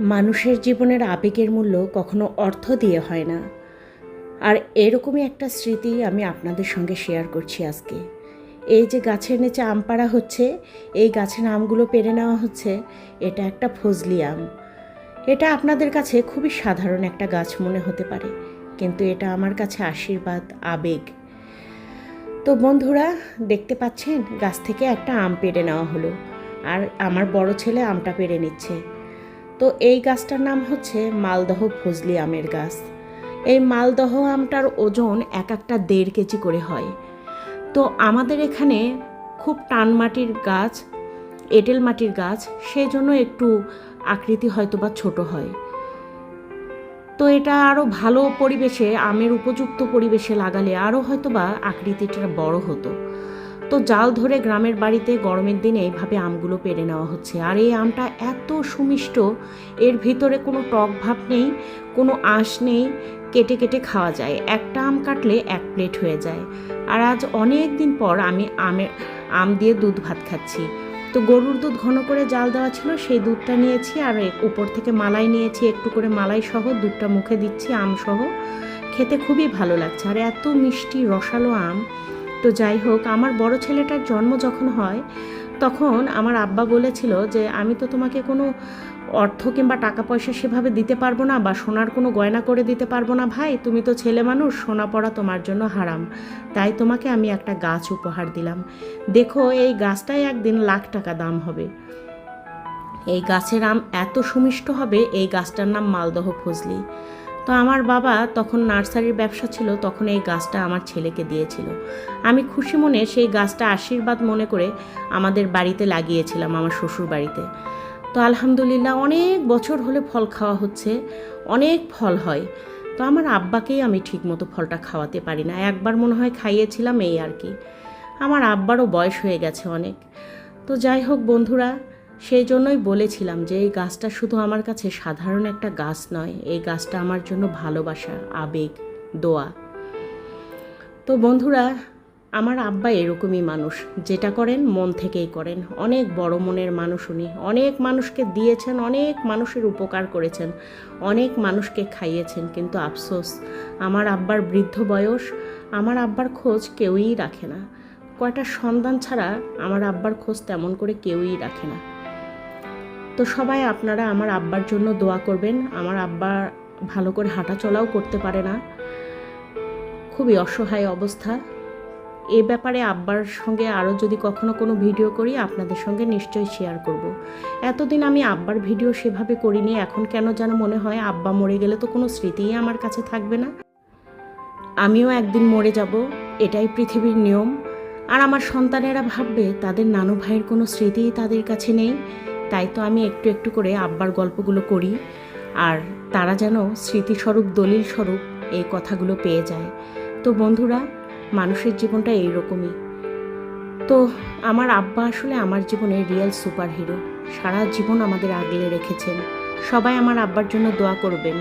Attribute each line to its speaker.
Speaker 1: মানুষের জীবনের আবেগের মূল্য কখনো অর্থ দিয়ে হয় না। আর এরকমই একটা স্মৃতি আমি আপনাদের সঙ্গে শেয়ার করছি আজকে। এই যে গাছের নিচে আম পাড়া হচ্ছে, এই গাছের আমগুলো পেরে নেওয়া হচ্ছে, এটা একটা ফজলি আম। এটা আপনাদের কাছে খুবই সাধারণ একটা গাছ মনে হতে পারে, কিন্তু এটা আমার কাছে আশীর্বাদ, আবেগ। তো বন্ধুরা, দেখতে পাচ্ছেন, গাছ থেকে একটা আম পেড়ে নেওয়া হলো। আর আমার বড় ছেলে আমটা পেড়ে নিচ্ছে। তো এই গাছটার নাম হচ্ছে মালদহ ফজলি আমের গাছ। এই মালদহ আমটার ওজন এক একটা দেড় কেজি করে হয়। তো আমাদের এখানে খুব টান মাটির গাছ, এঁটেল মাটির গাছ সেই জন্য একটু আকৃতি হয়তো বা ছোট হয়। তো এটা আরও ভালো পরিবেশে, আমের উপযুক্ত পরিবেশে লাগালে আরও হয়তো বা আকৃতিটা বড় হতো। তো জাল ধরে গ্রামের বাড়িতে গরমের দিনে এইভাবে আমগুলো পেরে নেওয়া হচ্ছে। আর এই আমটা এত সুমিষ্ট, এর ভিতরে কোনো টক ভাব নেই, কোনো আঁশ নেই, কেটে কেটে খাওয়া যায়। একটা আম কাটলে এক প্লেট হয়ে যায়। আর আজ অনেক দিন পর আমি আমের আম দিয়ে দুধ ভাত খাচ্ছি। তো গরুর দুধ ঘন করে জাল দেওয়া ছিল, সেই দুধটা নিয়েছি আর উপর থেকে মালাই নিয়েছি, একটু করে মালাই সহ, দুধটা মুখে দিচ্ছি আম সহ খেতে খুবই ভালো লাগছে। আর এত মিষ্টি রসালো আম তো যাই হোক, আমার বড় ছেলেটার জন্ম যখন হয়, তখন আমার আব্বা বলেছিল যে, আমি তো তোমাকে কোনো অর্থ কিংবা টাকা পয়সা সেভাবে দিতে পারব না বা সোনার কোনো গয়না করে দিতে পারব না ভাই। তুমি তো ছেলে মানুষ, সোনা পড়া তোমার জন্য হারাম। তাই তোমাকে আমি একটা গাছ উপহার দিলাম। দেখো, এই গাছটাই একদিন লাখ টাকা দাম হবে। এই গাছের আম এত সুমিষ্ট হবে, এই গাছটার নাম মালদহ ফজলি। তো আমার বাবা তখন নার্সারির ব্যবসা ছিল, তখন এই গাছটা আমার ছেলেকে দিয়েছিল। আমি খুশি মনে সেই গাছটা আশীর্বাদ মনে করে আমাদের বাড়িতে লাগিয়েছিলাম, আমার শ্বশুর বাড়িতে। তো আলহামদুলিল্লাহ অনেক বছর হলে ফল খাওয়া হচ্ছে, অনেক ফল হয়। তো আমার আব্বাকেই আমি ঠিকমতো ফলটা খাওয়াতে পারি না, একবার মনে হয় খাইয়েছিলাম এই আর কি। আমার আব্বারও বয়স হয়ে গেছে অনেক। তো যাই হোক বন্ধুরা সেই জন্যই বলেছিলাম যে এই গাছটা শুধু আমার কাছে সাধারণ একটা গাছ নয়, এই গাছটা আমার জন্য ভালোবাসা, আবেগ, দোয়া। তো বন্ধুরা, আমার আব্বা এরকমই মানুষ, যেটা করেন মন থেকেই করেন। অনেক বড় মনের মানুষ উনি, অনেক মানুষকে দিয়েছেন, অনেক মানুষের উপকার করেছেন, অনেক মানুষকে খাইয়েছেন, কিন্তু আফসোস, আমার আব্বার বৃদ্ধ বয়স, আমার আব্বার খোঁজ কেউই রাখে না। কয়টা সন্তান ছাড়া আমার আব্বার খোঁজ তেমন করে কেউই রাখে না। তো সবাই আপনারা আমার আব্বার জন্য দোয়া করবেন। আমার আব্বা ভালো করে হাঁটা চলাও করতে পারে না। খুবই অসহায় অবস্থা। এ ব্যাপারে আব্বার সঙ্গে আরও যদি কখনো কোনো ভিডিও করি, আপনাদের সঙ্গে নিশ্চয়ই শেয়ার করব। এতদিন আমি আব্বার ভিডিও সেভাবে করিনি, এখন কেন যেন মনে হয় আব্বা মরে গেলে তো কোনো স্মৃতিই আমার কাছে থাকবে না। আমিও একদিন মরে যাব, এটাই পৃথিবীর নিয়ম। আর আমার সন্তানেরা ভাববে, তাদের নানু ভাইয়ের কোনো স্মৃতিই তাদের কাছে নেই। তাই তো আমি একটু একটু করে আব্বার গল্পগুলো করি। আর তারা যেন স্মৃতিস্বরূপ দলিল স্বরূপ এই কথাগুলো পেয়ে যায়। তো বন্ধুরা, মানুষের জীবনটা এইরকমই। তো আমার আব্বা আসলে আমার জীবনের রিয়েল সুপার হিরো সারা জীবন আমাদের আগলে রেখেছেন। সবাই আমার আব্বার জন্য দোয়া করবেন।